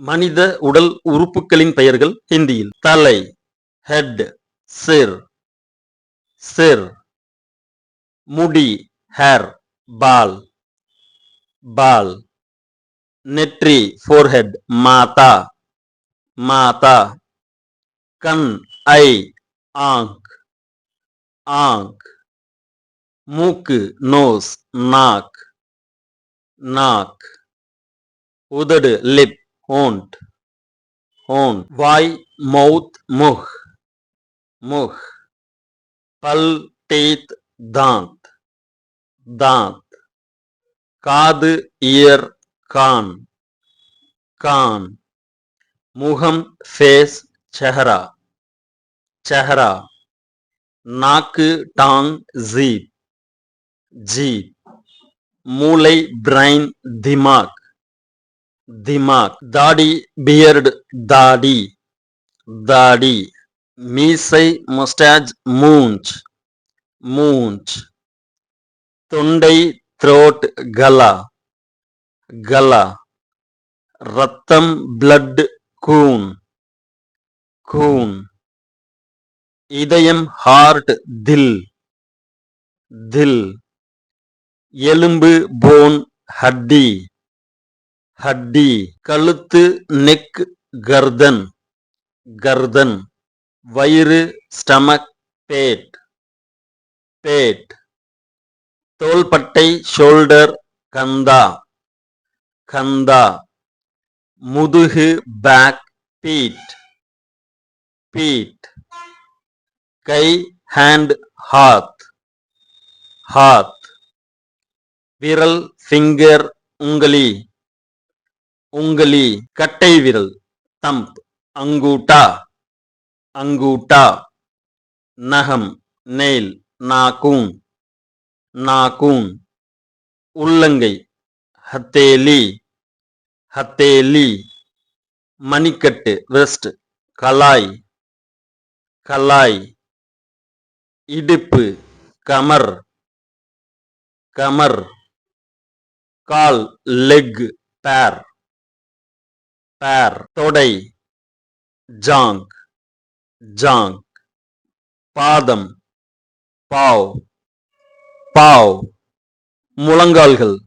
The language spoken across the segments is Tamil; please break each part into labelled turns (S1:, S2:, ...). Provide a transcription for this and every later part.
S1: மனித உடல் உறுப்புகளின் பெயர்கள் ஹிந்தியில். தலை ஹெட் சிர் சிர். முடி ஹேர் பால் பால் நெற்றி ஃபோர்ஹெட் மாதா மாதா. கண் ஐ ஆங்க் ஆங்க். மூக்கு நோஸ் நாக் நாக். உதடு லிப் ஹோண்ட் ஹோண்ட் வாய் மவுத் முஹ் முஹ் பல் டீத் தாந்த் தாந்த் காது இயர் கான் கான் முகம் ஃபேஸ் செஹரா செஹரா நாக்கு டாங் ஜீப் ஜீப் மூளை பிரைன் திமாக் திமாக். தாடி பியர்டு தாடி. தாடி. மீசை முஸ்டாஜ் மூஞ்ச். மூஞ்ச். தொண்டை த்ரோட் கலா கலா ரத்தம் பிளட் கூன். கூன். இதயம் ஹார்ட் தில். தில். எலும்பு போன் ஹட்டி. ஹட்டி கழுத்து நெக் கர்தன். கர்தன் வயிறு ஸ்டமக் பேட் பேட் தோள்பட்டை ஷோல்டர் கந்தா. கந்தா. முதுகு பேக் பீட் பீட் கை ஹேண்ட் ஹாத் ஹாத் விரல் ஃபிங்கர் உங்களி உங்களி கட்டை விரல். தம்ப் அங்கூட்டா. அங்கூட்டா. நகம் நெயில் நாக்கூன் நாக்கூன் உள்ளங்கை ஹத்தேலி. ஹத்தேலி. மணிக்கட்டு வெஸ்ட் கலாய். கலாய். இடுப்பு கமர். கமர். கால் லெக் பேர். பேர் தொடை ஜாங் ஜாங் பாதம் பாவ் பாவ் முழங்கால்கள்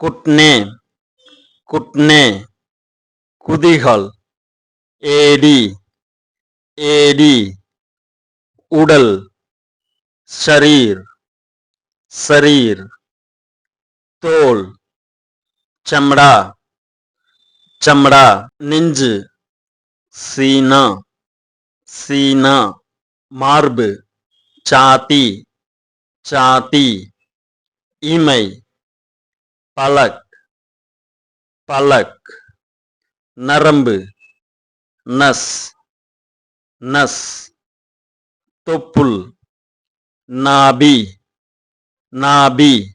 S1: குட்னே குட்னே குதிகால் ஏடி ஏடி உடல் ஷரீர் शरीर தோல் चमड़ा சமடா நெஞ்சு. சீனா சீனா. மார்பு. சாதி. சாதி. இமை. பலக். பலக். நரம்பு. நஸ். நஸ். தொப்புள். நாபி. நாபி.